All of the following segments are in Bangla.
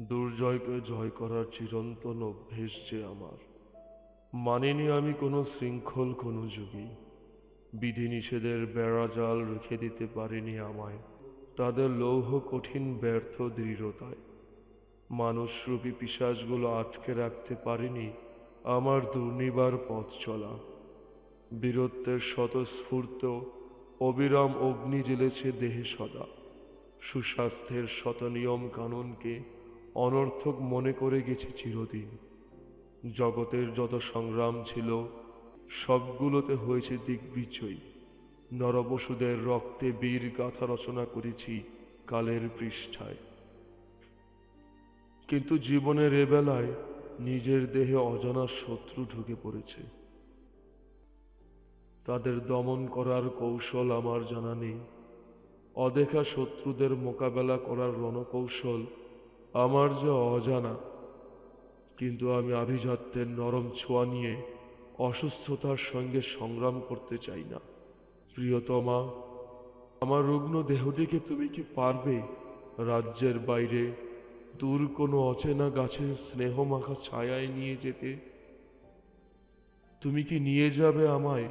দুর্জয়কে জয় করার চিরন্তন অভ্যেস যে আমার। মানিনি আমি কোনো শৃঙ্খল, কোনো যুগী। বিধিনিষেধের বেড়াজাল রেখে দিতে পারেনি আমায়। তাদের লৌহ কঠিন ব্যর্থ দৃঢ়তায়। মানুষরূপী পিশাচগুলো আটকে রাখতে পারেনি আমার দুর্নিবার পথ চলা। বীরত্বের স্বতঃস্ফূর্ত, অবিরাম অগ্নি জ্বেলেছে দেহে সদা। সুস্বাস্থ্যের শত নিয়ম কানুনকে অনর্থক মনে করে গেছি চিরদিন। জগতের যত সংগ্রাম ছিল, সবগুলোতে হয়েছে দিগ্বিজয়ী। নরবসুদের রক্তে বীর গাথা রচনা করেছি কালের পৃষ্ঠায়। কিন্তু জীবনের এ বেলায় নিজের দেহে অজানা শত্রু ঢুকে পড়েছে। তাদের দমন করার কৌশল আমার জানা নেই। অদেখা শত্রুদের মোকাবেলা করার রণকৌশল আমার যে অজানা। কিন্তু আমি আভিজাত্যের নরম ছোঁয়া নিয়ে অসুস্থতার সঙ্গে সংগ্রাম করতে চাই না। প্রিয়তমা, আমার রুগ্ন দেহটিকে তুমি কি পারবে? রাজ্যের বাইরে দূর কোনো অচেনা গাছের স্নেহ মাখা ছায়ায় নিয়ে যেতে। তুমি কি নিয়ে যাবে আমায়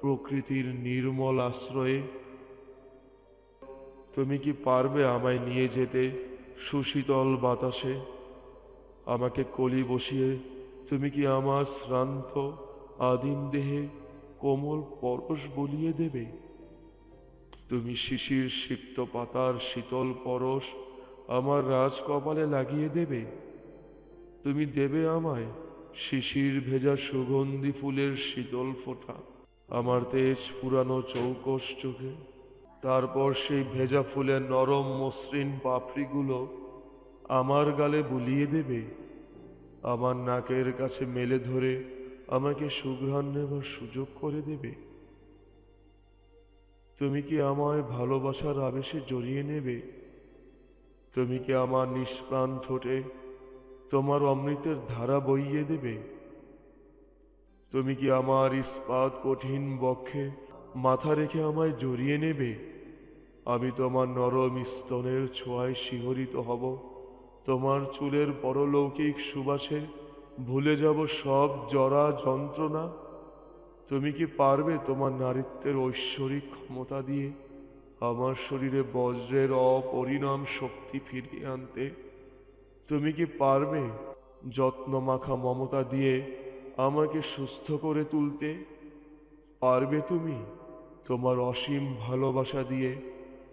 প্রকৃতির নির্মল আশ্রয়ে? তুমি কি পারবে আমায় নিয়ে যেতে? সুশীতল বাতাসে আমাকে কলি বসিয়ে, তুমি কি আমার শ্রান্ত আদিম দেহে কোমল পরশ বলিয়ে দেবে? তুমি শিশির সিক্ত পাতার শীতল পরশ আমার রাজকপালে লাগিয়ে দেবে। তুমি দেবে আমায় শিশির ভেজা সুগন্ধি ফুলের শীতল ফোঁটা আমার তেজ পুরানো চৌকস চোখে। তারপর সেই ভেজা ফুলের নরম মসৃণ পাপড়িগুলো আমার গালে বুলিয়ে দেবে। আমার নাকের কাছে মেলে ধরে আমাকে সুঘ্রাণ নেবার সুযোগ করে দেবে। তুমি কি আমায় ভালোবাসার আবেশে জড়িয়ে নেবে? তুমি কি আমার নিষ্প্রাণ ঠোঁটে তোমার অমৃতের ধারা বইয়ে দেবে? তুমি কি আমার ইস্পাত কঠিন বক্ষে মাথা রেখে আমায় জড়িয়ে নেবে। আমি তোমার নরম স্তনের ছোঁয়ায় শিহরিত হব। তোমার চুলের পরলৌকিক সুবাসে ভুলে যাব সব জরা যন্ত্রণা। তুমি কি পারবে তোমার নারীত্বের ঐশ্বরিক ক্ষমতা দিয়ে আমার শরীরে বজ্রের অপরিণাম শক্তি ফিরিয়ে আনতে? তুমি কি পারবে যত্ন মাখা মমতা দিয়ে আমাকে সুস্থ করে তুলতে? পারবে তুমি? তোমার অসীম ভালোবাসা দিয়ে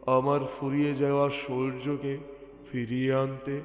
আমার ফুরিয়ে যাওয়া সৌর্যকে ফিরিয়ে আনতে